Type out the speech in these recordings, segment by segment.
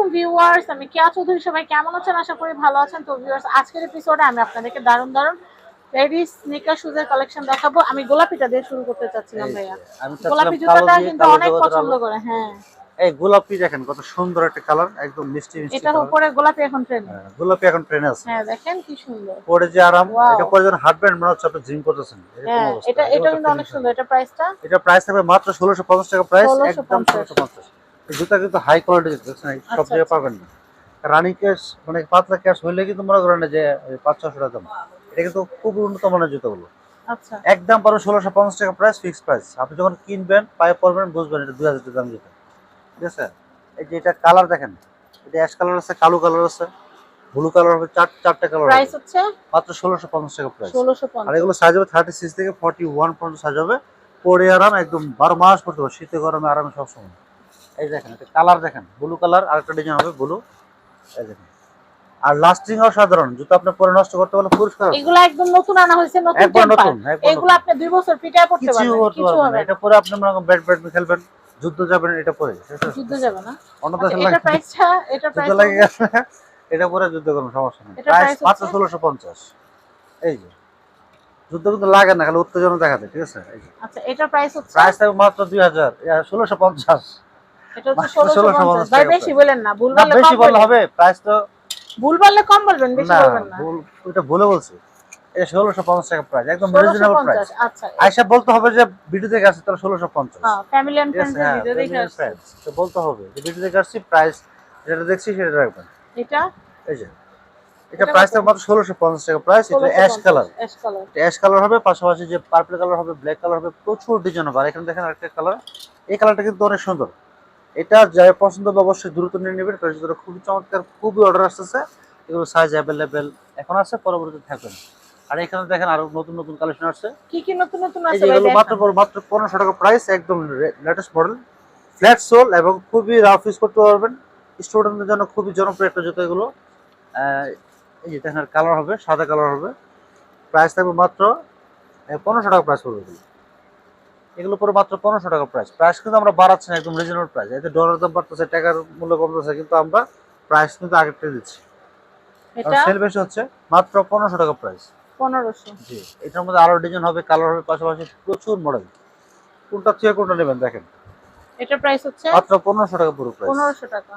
আলাইকুম ভিউয়ার্স আমি কেয়া চৌধুরী সবাই কেমন আছেন? আশা করি ভালো আছেন। তো ভিউয়ার্স আজকের এপিসোডে আমি আপনাদেরকে দারুণ দারুণ লেডিস স্নিকার শুজের কালেকশন দেখাবো। আমি গোলাপিটা দিয়ে শুরু করতে চাচ্ছিলাম ভাইয়া। গোলাপি জুতাটা কিন্তু অনেক পছন্দ করে হ্যাঁ। এই গোলাপি দেখেন কত সুন্দর একটা কালার একদম মিষ্টি মিষ্টি এটার উপরে গোলাপি এখন ট্রেন্ড হ্যাঁ, গোলাপি এখন ট্রেনে আছে। হ্যাঁ দেখেন কি সুন্দর। পরে যে আরাম এটা পরে যখন হাঁটবেন মনে হচ্ছে আপনি জিম করতেছেন হ্যাঁ। এটা এটা কিন্তু অনেক সুন্দর। এটা প্রাইসটা এটা প্রাইস থাকবে মাত্র ষোলোশো পঞ্চাশ টাকা প্রাইস একদম ষোলোশো পঞ্চাশ। এই জুতা কিন্তু হাই কোয়ালিটি এই সব আচ্ছা, জায়গায় আচ্ছা। পাবেন না। রানিং ক্যাশ মানে পাতলা ক্যাশ হইলে কিন্তু মনে করেন যে পাঁচ ছশো টাকা দাম। এটা কিন্তু খুব উন্নত মানের জুতাগুলো। আচ্ছা। একদম পারো ষোলোশো পঞ্চাশ টাকা প্রাইস ফিক্স প্রাইস আপনি যখন কিনবেন পায়ে পড়বেন বুঝবেন এটা দুই হাজার টাকা দাম যেটা ঠিক আছে? এই যে এটা কালার দেখেন। এটা অ্যাশ কালার আছে কালো কালার আছে ব্লু কালার হবে চার চারটে কালার প্রাইস হচ্ছে? মাত্র ষোলোশো পঞ্চাশ টাকা প্রাইস আর এগুলো সাইজ হবে থার্টি সিক্স থেকে ফর্টি ওয়ান পর্যন্ত সাইজ হবে। পরে আরাম একদম বারো মাস পড়তে হবে। শীতে গরমে আরামে সবসময়। এই দেখেন এটা কালার দেখেন ব্লু কালার আরেকটা ডিজাইন হবে ব্লু এই দেখেন। আর লাস্টিং ও সাধারণ জুতো আপনি পরে নষ্ট করতে পারলে পরিষ্কার হবে। এগুলো একদম নতুন আনা হয়েছে নতুন টেম্পার নতুন এগুলো আপনি দুই বছর পিটায় কিছু পারবেন করতে কিছু পারবেন এটা পরে আপনি মনে ব্যাট ব্যাট খেলবেন যুদ্ধ যাবেন এটা পরে। যুদ্ধ যাবে না। আচ্ছা, এটা প্রাইসটা এটা প্রাইস লাগে এটা পরে যুদ্ধ করুন সমস্যা নেই। প্রাইস মাত্র হচ্ছে? ষোলোশো পঞ্চাশ। এই যে। যুদ্ধ কিন্তু লাগে না খালি উত্তেজনা দেখাতে ঠিক আছে? আচ্ছা এটা প্রাইস হচ্ছে? প্রাইস মাত্র দুই হাজার ষোলোশো পঞ্চাশ। এটা হচ্ছে 1650 1650 ভাই বেশি বলেন না ভুল বললে বেশি বললে হবে প্রাইস তো ভুল বললে কম বলবেন বেশি বলবেন না। ভুল ওটা ভুলে বলছি। এটা ষোলোশো পঞ্চাশ টাকা প্রাইস একদম রিজনেবল প্রাইস আচ্ছা। আইসা বলতে হবে যে ভিডিও দেখে আসছে তাহলে ষোলোশো পঞ্চাশ। হ্যাঁ ফ্যামিলি এন্ড ফ্রেন্ডস হ্যাঁ, ভিডিও দেখে family আসছি। তো বলতে হবে যে ভিডিও দেখে আসছি প্রাইস যেটা দেখছি সেটা রাখবেন। এটা? এই যে এটা এটা প্রাইস মাত্র ষোলোশো পঞ্চাশ টাকা প্রাইস এটা ash colour ash colour ash colour হবে পাশাপাশি যে পার্পল কালার হবে ব্ল্যাক কালার হবে প্রচুর ডিজাইন হবে। আর এখানে দেখেন আরেকটা কালার এই কালারটা কিন্তু অনেক সুন্দর। এটা যাই পছন্দ হবে অবশ্যই দ্রুত নিয়ে নেবেন। কারণ খুবই চমৎকার খুবই অর্ডার আসতেছে। এগুলো সাইজ অ্যাভেলেবেল এখন আছে পরবর্তীতে থাকবে আর এখানে দেখেন আরও নতুন নতুন কালেকশন আসছে। কি কি নতুন নতুন আছে এগুলো মাত্র মাত্র পনেরোশো টাকা প্রাইস একদম লেটেস্ট মডেল ফ্ল্যাট সোল এবং খুবই রাফ ইউজ করতে পারবেন। স্টুডেন্টদের জন্য খুবই জনপ্রিয় একটা জুতো এগুলো। আহ, এই যে দেখেন কালার হবে সাদা কালার হবে। প্রাইস থাকবে মাত্র পনেরোশো টাকা প্রাইস পড়বে এগুলো পরে মাত্র পনেরোশো টাকা প্রাইস প্রাইস কিন্তু আমরা বাড়াচ্ছি না একদম রিজনেবল প্রাইস এতে ডলার দাম বাড়তেছে টাকার মূল্য কমতেছে কিন্তু আমরা প্রাইস কিন্তু আগেরটা দিচ্ছি। সেল বেশি হচ্ছে মাত্র পনেরোশো টাকা প্রাইস 1500 জি এটার মধ্যে আরও ডিজাইন হবে কালার হবে পাশাপাশি প্রচুর মডেল কোনটা থেকে কোনটা নেবেন দেখেন। এটা প্রাইস হচ্ছে? মাত্র পনেরোশো টাকা পুরো প্রাইস 1500 টাকা।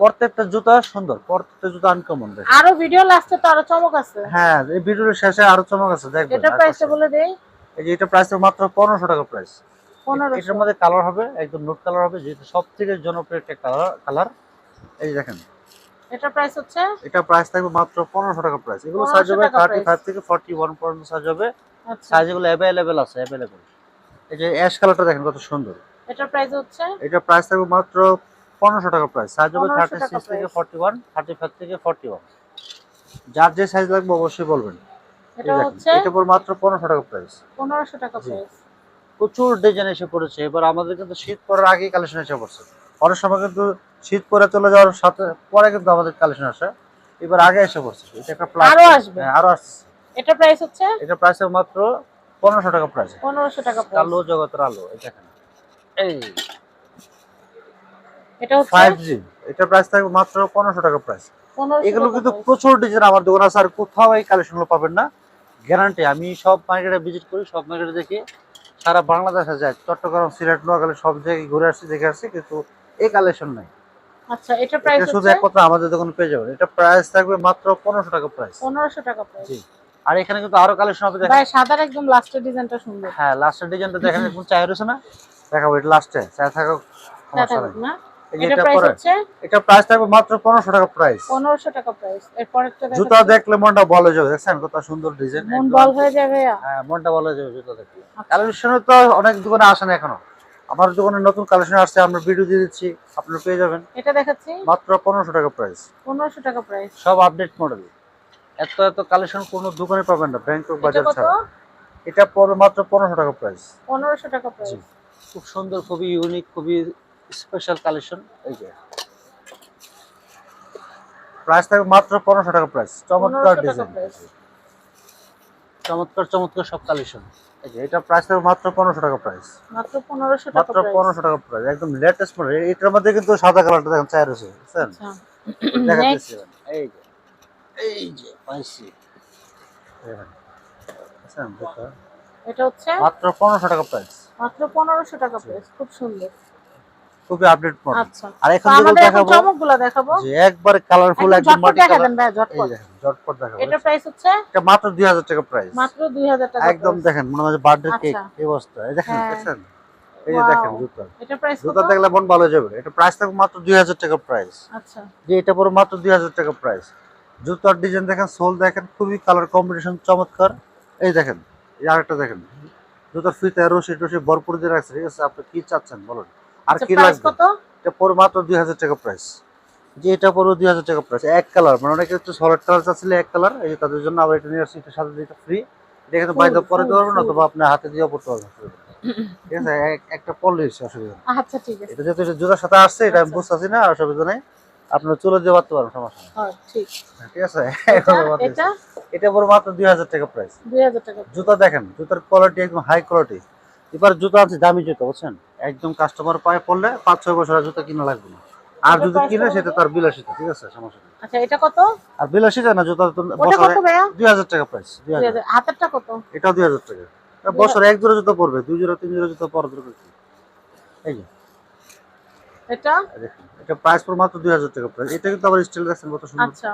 প্রত্যেকটা জুতা সুন্দর প্রত্যেকটা জুতা আনকমন দেখেন। আরও ভিডিও লাস্টে তো আরও চমক আছে। হ্যাঁ এই ভিডিওর শেষে আরও চমক আছে দেখবেন। এটা প্রাইসটা বলে দেই এই যে এটা প্রাইস মাত্র পনেরোশো টাকা প্রাইস এটার মধ্যে কালার হবে একদম নোট কালার হবে যেহেতু সব থেকে জনপ্রিয় একটা কালার কালার এই যে দেখেন। এটা প্রাইস হচ্ছে? এটা প্রাইস থাকবে মাত্র টাকা প্রাইস এগুলো 1500 সাইজ হবে থেকে পর্যন্ত সাইজ হবে। আচ্ছা। সাইজ আছে এই যে অ্যাশ কালারটা দেখেন কত সুন্দর। এটা প্রাইস হচ্ছে? এটা প্রাইস থাকবে মাত্র টাকা প্রাইস সাইজ হবে 1500 থার্টি টাকা সিক্স থেকে price। Forty one thirty five থেকে ফর্টি ওয়ান যার যে সাইজ লাগবে অবশ্যই বলবেন। এটা হচ্ছে এটা পর মাত্র পনেরোশো টাকা প্রাইস 1500 টাকা প্রাইস প্রচুর ডিজাইন এসে পড়েছে। এবার আমাদের কিন্তু শীত পড়ার আগেই কালেকশন এসে পড়ছে। অনেক সময় কিন্তু শীত পরে চলে যাওয়ার সাথে পরে কিন্তু আমাদের কালেকশন আসে। এবার আগে এসে পড়ছে। এটা একটা প্লাস আরও আসবে। আরও আসছে। এটা প্রাইস হচ্ছে? এটা প্রাইস মাত্র পনেরোশো টাকা প্রাইস 1500 টাকা প্রাইস আলো জগতের আলো দেখেন। এই এটা হচ্ছে ফাইভ জি এটা প্রাইস থাকবে মাত্র পনেরোশো টাকা প্রাইস এগুলো কিন্তু প্রচুর ডিজাইন আমার দোকান আছে আর কোথাও এই কালেকশনগুলো পাবেন না। গ্যারান্টি আমি সব মার্কেটে ভিজিট করি সব মার্কেটে দেখি। সারা বাংলাদেশে যায় চট্টগ্রাম সিলেট নোয়াখালী সব জায়গায় ঘুরে আসছি দেখে আসছি কিন্তু এই কালেকশন নাই। আচ্ছা এটা প্রাইস শুধু এক কথা আমাদের দোকানে পেয়ে যাবেন। এটা প্রাইস থাকবে মাত্র পনেরোশো টাকা প্রাইস 1500 টাকা প্রাইস জি। আর এখানে কিন্তু আরও কালেকশন হবে দেখেন। ভাই সাদার একদম লাস্টের ডিজাইনটা সুন্দর। হ্যাঁ লাস্টের ডিজাইনটা দেখেন এখন চাই রয়েছে না? দেখাবো এটা লাস্টে চাই থাকা সমস্যা না? এটা প্রাইস থাকবে মাত্র পনেরোশো টাকা প্রাইস 1500 টাকা প্রাইস জুতা দেখলে মনটা বলে যাবে দেখছেন কত সুন্দর ডিজাইন মন বল হয়ে যাবে। হ্যাঁ মনটা বলে যাবে জুতা দেখলে। আচ্ছা। তো অনেক দোকানে আসে না এখনও। আমার দোকানে নতুন কালেকশন আসছে আমরা ভিডিও দিয়ে দিচ্ছি আপনারা পেয়ে যাবেন। এটা দেখাচ্ছি? মাত্র পনেরোশো টাকা প্রাইস 1500 টাকা প্রাইস সব আপডেট মডেল এত এত কালেকশন কোনো দোকানে পাবেন না ব্যাংকক বাজার ছাড়া। এটা মাত্র পনেরোশো টাকা প্রাইস 1500 টাকা প্রাইস খুব সুন্দর খুবই ইউনিক খুবই স্পেশাল কালেকশন এই যে। প্রাইস থাকবে মাত্র পনেরোশো টাকা প্রাইস চমৎকার ডিজাইন চমৎকার চমৎকার সব কালেকশন এই যে এটা প্রাইস থাকবে মাত্র পনেরোশো টাকা প্রাইস মাত্র পনেরোশো টাকা মাত্র। পনেরোশো টাকা প্রাইস একদম লেটেস্ট মডেল এটার মধ্যে কিন্তু সাদা কালারটা দেখেন চাই রয়েছে বুঝছেন? আচ্ছা। এই যে এই যে পাইছি। এটা হচ্ছে মাত্র পনেরোশো টাকা প্রাইস মাত্র পনেরোশো টাকা প্রাইস খুব সুন্দর। খুবই আপডেট মডেল আচ্ছা। আর এখন যেগুলো দেখাবো চমকগুলো দেখাবো। যে একবারে কালারফুল একদম মাটি কালার দেন ভাই ঝটপট। দেখেন ঝটপট দেখাবো এটার প্রাইস হচ্ছে? এটা মাত্র দুই হাজার টাকা প্রাইস মাত্র দুই হাজার টাকা একদম দেখেন মনে হয় বার্থডে কেক আচ্ছা। এই অবস্থা এই দেখেন হ্যাঁ। দেখছেন? এই যে দেখেন জুতা। এটার প্রাইস জুতা দেখলে মন ভালো হয়ে যাবে। এটা প্রাইস থাকবে মাত্র দুই হাজার টাকা প্রাইস আচ্ছা। যে এটা পরে মাত্র দুই হাজার টাকা প্রাইস জুতার ডিজাইন দেখেন সোল দেখেন খুবই কালার কম্বিনেশন চমৎকার। এই দেখেন এই আরেকটা দেখেন। জুতার ফিতে রশি টসি ভরপুর দিয়ে রাখছে ঠিক আছে? আপনি কি চাচ্ছেন বলুন। আর আচ্ছা কি লাগবে? কত? এটা পরে মাত্র দুই হাজার টাকা প্রাইস যে এটা পরে দুই হাজার টাকা প্রাইস এক কালার মানে অনেকে একটু সলিড কালার চাচ্ছিলে এক কালার এই তাদের জন্য আবার এটা নিয়ে আসছি এটার সাথে যেটা ফ্রি এটা কিন্তু বাইরে পরে দিতে পারবেন অথবা হাতে দিয়েও পড়তে পারবেন। ঠিক আছে একটা অসুবিধা আচ্ছা ঠিক আছে। এটা যেহেতু এটা সাথে আসছে এটা আমি আচ্ছা। বুঝতেছি না অসুবিধা নেই। আপনার চলে দিয়ে পারতে পারেন সমস্যা হ্যাঁ ঠিক। ঠিক আছে? এটা এটা। মাত্র টাকা প্রাইস টাকা। জুতা দেখেন জুতার কোয়ালিটি একদম হাই কোয়ালিটি এবার জুতা আছে দামি জুতা বুঝছেন? একদম কাস্টমার পায়ে পড়লে পাঁচ ছয় বছর জুতা কিনা লাগবে না। আর এটা যদি কিনে? সেটা তার বিলাসিতা ঠিক আছে? সমস্যা নেই। আচ্ছা এটা কত? আর বিলাসিতা না জুতা তো বছরে কত ভাইয়া? দুই হাজার টাকা প্রাইস দুই দুই হাজার। হাজার হাতেরটা কত? দুই হাজার টাকা। বছরে এক জোড়া জুতা পড়বে দুই জোড়া তিন জোড়া জুতা পরা দরকার কি? এই যে। এটা? এটা প্রাইস পড়ে মাত্র দুই হাজার টাকা প্রাইস এটা কিন্তু আবার স্টাইল দেখছেন কত সুন্দর। আচ্ছা।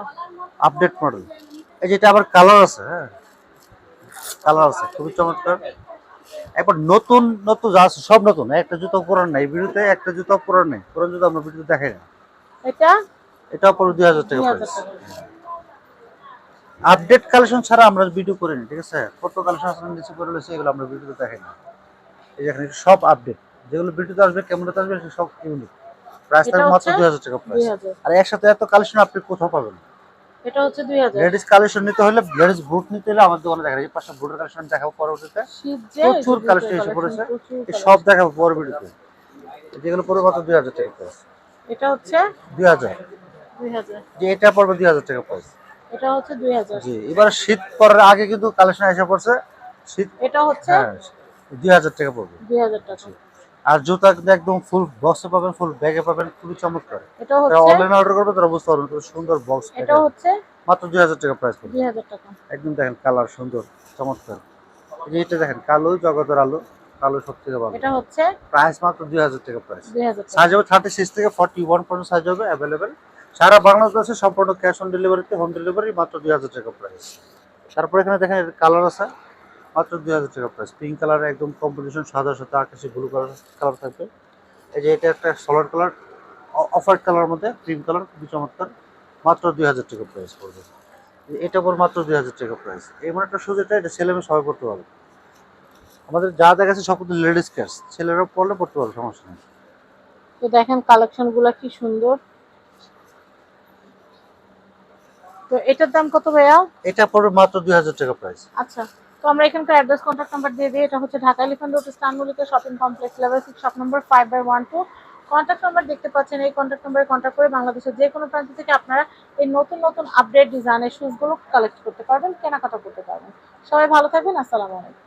আপডেট মডেল এই যে এটা আবার কালার আছে হ্যাঁ? কালার আছে খুবই চমৎকার। একবার নতুন নতুন যা আছে সব নতুন। একটা জুতো পুরান নাই ভিডিওতে একটা জুতো পুরান নেই। পুরান জুতো আমরা ভিডিওতে দেখাই না। এটা? পড়বে দুই হাজার টাকা দুই হাজার প্রাইস আপডেট কালেকশন ছাড়া আমরা ভিডিও করি না ঠিক আছে? কত কালেকশন আসলে নিচে করে রয়েছে এগুলো আমরা ভিডিওতে দেখাই না। এই যে এখানে সব আপডেট যেগুলো ভিডিওতে আসবে ক্যামেরাতে আসবে সব ইউনিক প্রাইস এটা মাত্র হচ্ছে দুই হাজার টাকা দুই প্রাইস আর একসাথে এত কালেকশন আপনি কোথাও পাবেন না। এটা হচ্ছে লেডিস কালেকশন নিতে হলে লেডিস বুট নিতে হলে আমাদের দোকানে দেখা যায় বুটের কালেকশন দেখাবো পরবর্তীতে। প্রচুর collection এসে পড়েছে। সব দেখাবো যেগুলো টাকা এটা হচ্ছে যে এটা পড়বে দুই হাজার টাকা প্রাইস এটা হচ্ছে দুই হাজার। জি এবার শীত পড়ার আগে কিন্তু কালেকশন এসে পড়ছে। শীত এটা হচ্ছে হ্যাঁ দুই হাজার টাকা পড়বে। দুই হাজার টাকা। আর জুতা কিন্তু একদম ফুল বক্সে পাবেন ফুল ব্যাগে পাবেন খুবই চমৎকার। এটা হচ্ছে অনলাইন অর্ডার করবে তারা বুঝতে পারবেন খুব সুন্দর বক্স এটা হচ্ছে মাত্র দুই হাজার টাকা প্রাইস পড়বে। দুই হাজার টাকা। একদম দেখেন কালার সুন্দর চমৎকার। এই যে এটা দেখেন কালো জগতের আলো কালো সব থেকে ভালো এটা হচ্ছে প্রাইস মাত্র দুই হাজার টাকা প্রাইস দুই হাজার টাকা। সাইজ হবে থার্টি সিক্স থেকে ফর্টি ওয়ান পর্যন্ত সাইজ হবে অ্যাভেলেবেল সারা বাংলাদেশে সম্পূর্ণ ক্যাশ অন ডেলিভারিতে হোম ডেলিভারি মাত্র দুই হাজার টাকা প্রাইস তারপরে এখানে দেখেন কালার আছে। মাত্র দুই হাজার টাকা প্রাইস পিঙ্ক কালার একদম কম্বিনেশন সাদা সাথে আকাশি ব্লু কালার কালার থাকবে। এই যে এটা একটা সলার কালার অফ হোয়াইট কালার মধ্যে ক্রিম কালার খুবই চমৎকার। মাত্র দুই হাজার টাকা প্রাইস পড়বে। এটা পর মাত্র দুই হাজার টাকা প্রাইস এই মানে একটা সুযোগটা এটা ছেলে মেয়ে সবাই পড়তে পারবে। আমাদের যা দেখাচ্ছে সব কিন্তু লেডিস ক্যাশ ছেলেরা পড়লে পড়তে পারবে সমস্যা নেই। তো দেখেন কালেকশনগুলা কি সুন্দর। তো এটার দাম কত ভাইয়া? এটা পড়বে মাত্র দুই হাজার টাকা প্রাইস আচ্ছা। তো আমরা এখানকার অ্যাড্রেস কন্ট্যাক্ট নাম্বার দিয়ে দিই। এটা হচ্ছে Dhaka elephant road ইস্তানবুলিতে shopping complex level six shop number five by one two contact number দেখতে পাচ্ছেন, এই কন্ট্যাক্ট নাম্বারে কন্ট্যাক্ট করে বাংলাদেশের যে কোনো প্রান্ত থেকে আপনারা এই নতুন নতুন আপডেট ডিজাইনের শুজগুলো কালেক্ট করতে পারবেন, কেনাকাটা করতে পারবেন। সবাই ভালো থাকবেন, আসসালামু আলাইকুম।